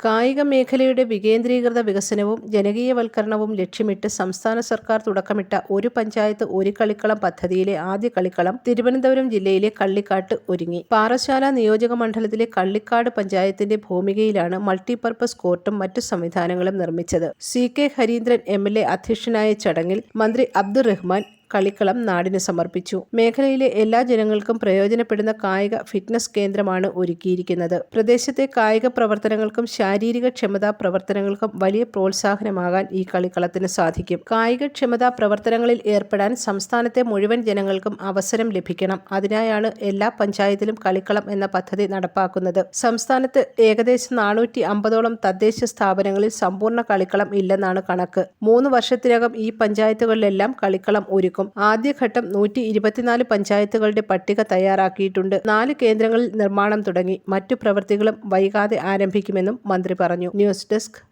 കായിക മേഖലയുടെ വികേന്ദ്രീകൃത വികസനവും ജനകീയവൽക്കരണവും ലക്ഷ്യമിട്ട് സംസ്ഥാന സർക്കാർ തുടക്കമിട്ട ഒരു പഞ്ചായത്ത് ഒരു കളിക്കളം പദ്ധതിയിലെ ആദ്യ കളിക്കളം തിരുവനന്തപുരം ജില്ലയിലെ കള്ളിക്കാട്ട് ഒരുങ്ങി. പാറശാല നിയോജക മണ്ഡലത്തിലെ കള്ളിക്കാട് പഞ്ചായത്തിന്റെ ഭൂമികയിലാണ് മൾട്ടിപർപ്പസ് കോർട്ടും മറ്റു സംവിധാനങ്ങളും നിർമ്മിച്ചത്. C K Harindran M L A അധ്യക്ഷനായ ചടങ്ങിൽ മന്ത്രി അബ്ദുൾ റഹ്മാൻ കളിക്കളം നാടിന് സമർപ്പിച്ചു. മേഖലയിലെ എല്ലാ ജനങ്ങൾക്കും പ്രയോജനപ്പെടുന്ന കായിക ഫിറ്റ്നസ് കേന്ദ്രമാണ് ഒരുക്കിയിരിക്കുന്നത്. പ്രദേശത്തെ കായിക പ്രവർത്തനങ്ങൾക്കും ശാരീരിക ക്ഷമതാ പ്രവർത്തനങ്ങൾക്കും വലിയ പ്രോത്സാഹനമാകാൻ ഈ കളിക്കളത്തിന് സാധിക്കും. കായിക ക്ഷമതാ പ്രവർത്തനങ്ങളിൽ ഏർപ്പെടാൻ സംസ്ഥാനത്തെ മുഴുവൻ ജനങ്ങൾക്കും അവസരം ലഭിക്കണം. അതിനായാണ് എല്ലാ പഞ്ചായത്തിലും കളിക്കളം എന്ന പദ്ധതി നടപ്പാക്കുന്നത്. സംസ്ഥാനത്ത് ഏകദേശം നാനൂറ്റി അമ്പതോളം തദ്ദേശ സ്ഥാപനങ്ങളിൽ സമ്പൂർണ കളിക്കളം ഇല്ലെന്നാണ് കണക്ക്. മൂന്ന് വർഷത്തിനകം ഈ പഞ്ചായത്തുകളിലെല്ലാം കളിക്കളം ഒരുക്കും. ആദ്യഘട്ടം നൂറ്റി ഇരുപത്തിനാല് പഞ്ചായത്തുകളുടെ പട്ടിക തയ്യാറാക്കിയിട്ടുണ്ട്. നാല് കേന്ദ്രങ്ങളിൽ നിർമ്മാണം തുടങ്ങി. മറ്റു പ്രവൃത്തികളും വൈകാതെ ആരംഭിക്കുമെന്നും മന്ത്രി പറഞ്ഞു. News desk